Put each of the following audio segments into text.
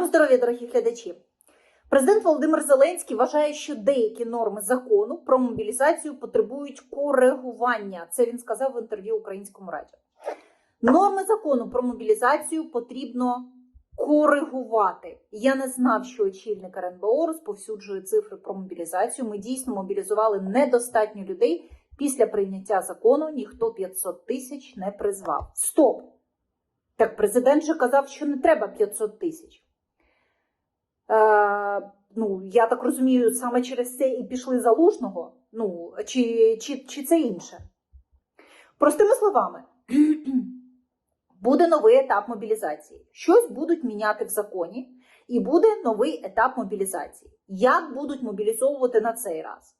Доброго здоров'я, дорогі глядачі. Президент Володимир Зеленський вважає, що деякі норми закону про мобілізацію потребують коригування. Це він сказав в інтерв'ю українському радіо. Норми закону про мобілізацію потрібно коригувати. Я не знав, що очільник РНБО розповсюджує цифри про мобілізацію. Ми дійсно мобілізували недостатньо людей. Після прийняття закону ніхто 500 тисяч не призвав. Стоп! Так президент же казав, що не треба 500 тисяч. Е, ну, я так розумію, саме через це і пішли залужного. Ну, чи, чи, чи це інше? Простими словами, буде новий етап мобілізації. Щось будуть міняти в законі, і буде новий етап мобілізації. Як будуть мобілізовувати на цей раз?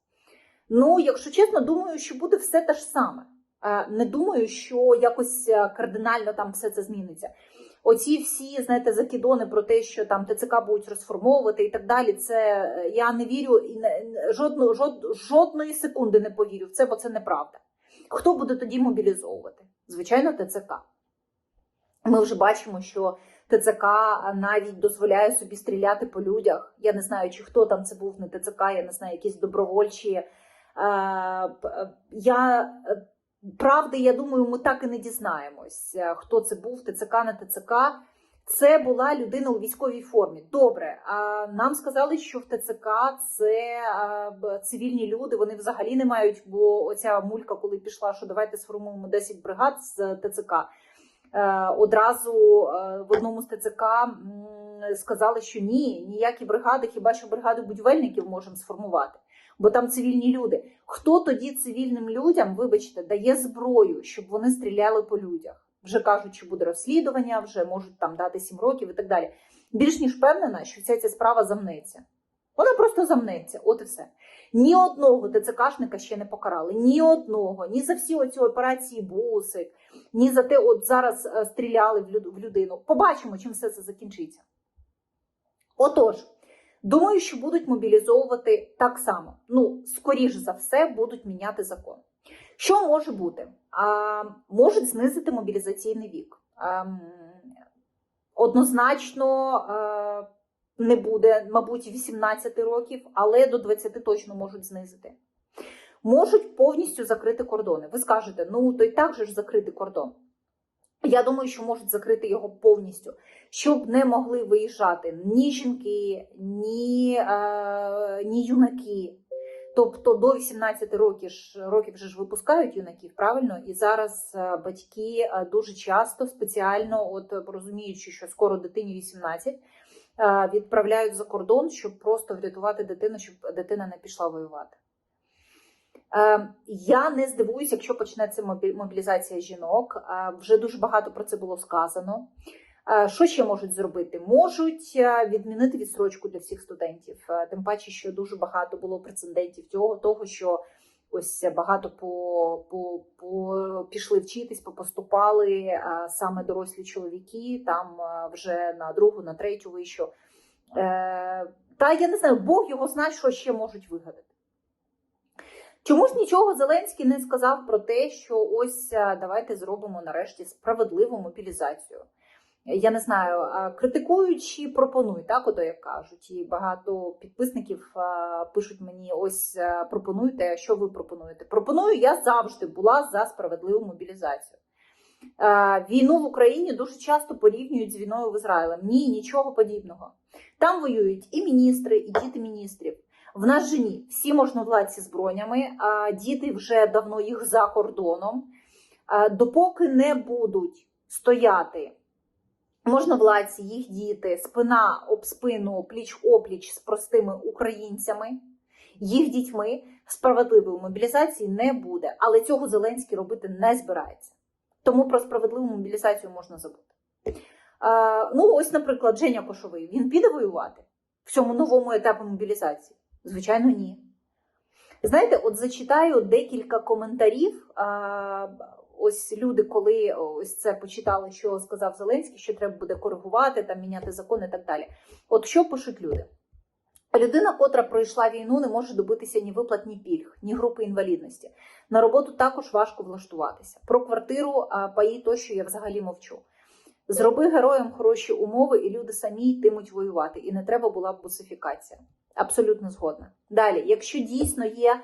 Ну, якщо чесно, думаю, що буде все те ж саме. Е, Не думаю, що якось е, кардинально там все це зміниться. Оці всі, знаєте, закидони про те, що там ТЦК будуть розформовувати і так далі. Це е, я не вірю і не, жодну, жод, жодної секунди не повірю в це, бо це неправда. Хто буде тоді мобілізовувати? Звичайно, ТЦК. Ми вже бачимо, що ТЦК навіть дозволяє собі стріляти по людях. Я не знаю, чи хто там це був не ТЦК, я не знаю, якісь добровольчі. Е, Я е, правди, я думаю, ми так і не дізнаємось, е, хто це був, ТЦК, не ТЦК. Це була людина у військовій формі. Добре, а нам сказали, що в ТЦК це цивільні люди, вони взагалі не мають, бо оця мулька, коли пішла, що давайте сформуємо 10 бригад з ТЦК. Е, Одразу е, в одному з ТЦК сказали, що ні, ніякі бригади, хіба що бригади будівельників можемо сформувати, бо там цивільні люди. Хто тоді цивільним людям, вибачте, дає зброю, щоб вони стріляли по людях? Вже кажуть, що буде розслідування, вже можуть там дати 7 років і так далі. Більш ніж впевнена, що вся ця справа замнеться. Вона просто замнеться, от і все. Ні одного ТЦКшника ще не покарали, ні одного, ні за всі оці операції бусик, ні за те, от зараз е, стріляли в людину. Побачимо, чим все це закінчиться. Отож, думаю, що будуть мобілізовувати так само. Ну, скоріш за все, будуть міняти закон. Що може бути? А, можуть знизити мобілізаційний вік. А, однозначно е, не буде, мабуть, 18 років, але до 20 точно можуть знизити. Можуть повністю закрити кордони. Ви скажете, ну то й так же ж закрити кордон. Я думаю, що можуть закрити його повністю, щоб не могли виїжджати ні жінки, ні, е, ні юнаки. Тобто до 18 років років вже ж випускають юнаків, правильно? І зараз е, батьки е, дуже часто спеціально, от е, розуміючи, що скоро дитині 18, е, відправляють за кордон, щоб просто врятувати дитину, щоб дитина не пішла воювати. Е, Я не здивуюся, якщо почнеться мобілізація жінок. Е, Вже дуже багато про це було сказано. Е, Що ще можуть зробити? Можуть е, відмінити відстрочку для всіх студентів. Тим паче, що дуже багато було прецедентів цього, того, що ось багато по, по, по пішли вчитись, попоступали саме дорослі чоловіки, там вже на другу, на третю вищу. Та я не знаю, Бог його знає, що ще можуть вигадати. Чому ж нічого Зеленський не сказав про те, що ось е, давайте зробимо нарешті справедливу мобілізацію? Я не знаю, критикуючи, пропонуй, так, ото як кажуть. І багато підписників пишуть мені: ось а, пропонуйте, що ви пропонуєте. Пропоную, я завжди була за справедливу мобілізацію. Війну в Україні дуже часто порівнюють з війною в Ізраїлем. Ні, нічого подібного. Там воюють і міністри, і діти міністрів. В нас же ні. Всі можновладці збройнями, а діти вже давно їх за кордоном. Допоки не будуть стояти можновладці, їх діти, спина об спину, пліч опліч з простими українцями, їх дітьми справедливої мобілізації не буде. Але цього Зеленський робити не збирається. Тому про справедливу мобілізацію можна забути. Ну, ось, наприклад, Женя Кошовий. Він піде воювати в цьому новому етапі мобілізації? Звичайно, ні. Знаєте, от зачитаю декілька коментарів. Ось люди, коли ось це почитали, що сказав Зеленський, що треба буде коригувати, там міняти закон і так далі. От що пишуть люди? Людина, котра пройшла війну, не може добитися ні виплат, ні пільг, ні групи інвалідності. На роботу також важко влаштуватися. Про квартиру, паї тощо я взагалі мовчу. Зроби героям хороші умови, і люди самі йтимуть воювати. І не треба була б бусифікація. Абсолютно згодна. Далі, якщо дійсно є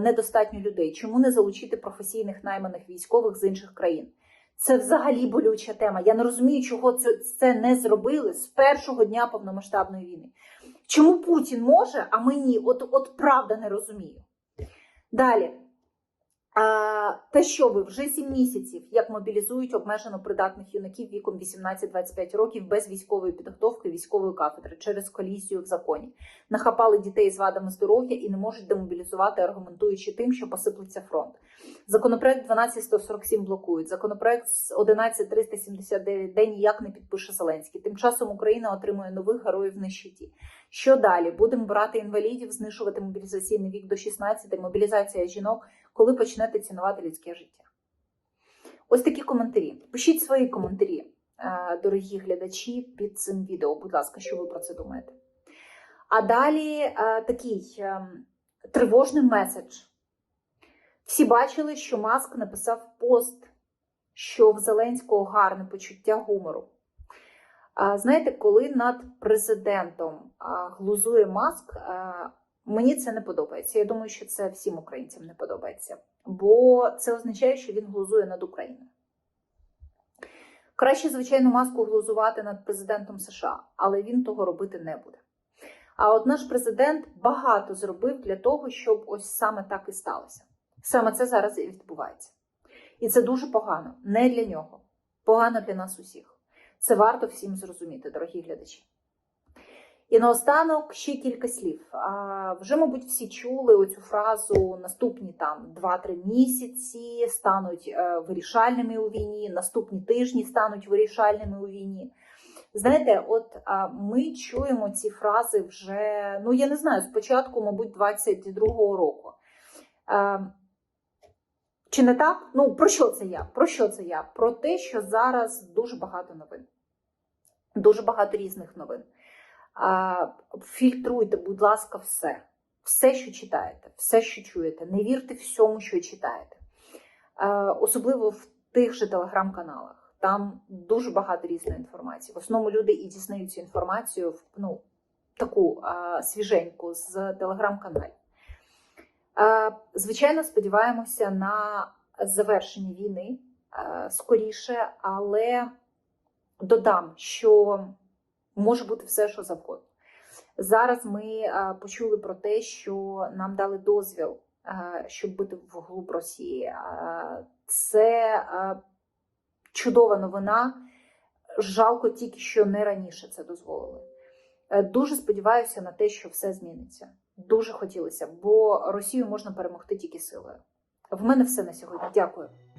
недостатньо людей, чому не залучити професійних найманих військових з інших країн? Це взагалі болюча тема. Я не розумію, чого це, це не зробили з першого дня повномасштабної війни. Чому Путін може, а ми ні? От, от правда не розумію. Далі. А, те, що ви вже 7 місяців, як мобілізують обмежено придатних юнаків віком 18-25 років без військової підготовки військової кафедри через колізію в законі, нахапали дітей з вадами здоров'я і не можуть демобілізувати, аргументуючи тим, що посиплеться фронт. Законопроект 12147 блокують. Законопроект з 11379 де ніяк не підпише Зеленський. Тим часом Україна отримує нових героїв на щиті. Що далі? Будемо брати інвалідів, знижувати мобілізаційний вік до 16, мобілізація жінок. Коли почнете цінувати людське життя? Ось такі коментарі. Пишіть свої коментарі, е, дорогі глядачі, під цим відео. Будь ласка, що ви про це думаєте? А далі е, такий е, тривожний меседж. Всі бачили, що Маск написав пост, що в Зеленського гарне почуття гумору. Знаєте, коли над президентом глузує Маск, мені це не подобається. Я думаю, що це всім українцям не подобається, бо це означає, що він глузує над Україною. Краще, звичайно, маску глузувати над президентом США, але він того робити не буде. А от наш президент багато зробив для того, щоб ось саме так і сталося. Саме це зараз і відбувається. І це дуже погано. Не для нього. Погано для нас усіх. Це варто всім зрозуміти, дорогі глядачі. І наостанок ще кілька слів. А, вже, мабуть, всі чули оцю фразу наступні там 2-3 місяці стануть е, вирішальними у війні, наступні тижні стануть вирішальними у війні. Знаєте, от а, ми чуємо ці фрази вже, ну я не знаю, спочатку, мабуть, 22-го року. А, чи не так? Ну, про що це я? Про що це я? Про те, що зараз дуже багато новин, дуже багато різних новин. Фільтруйте, будь ласка, все. Все, що читаєте, все, що чуєте. Не вірте всьому, що читаєте. Особливо в тих же телеграм-каналах. Там дуже багато різної інформації. В основному люди і дізнають цю інформацію ну, таку свіженьку з телеграм-каналів. Звичайно, сподіваємося на завершення війни скоріше, але додам, що може бути все, що завгодно. Зараз ми почули про те, що нам дали дозвіл, щоб бити вглуб Росії. Це чудова новина. Жалко тільки, що не раніше це дозволили. Е, Дуже сподіваюся на те, що все зміниться. Дуже хотілося, бо Росію можна перемогти тільки силою. В мене все на сьогодні. Дякую.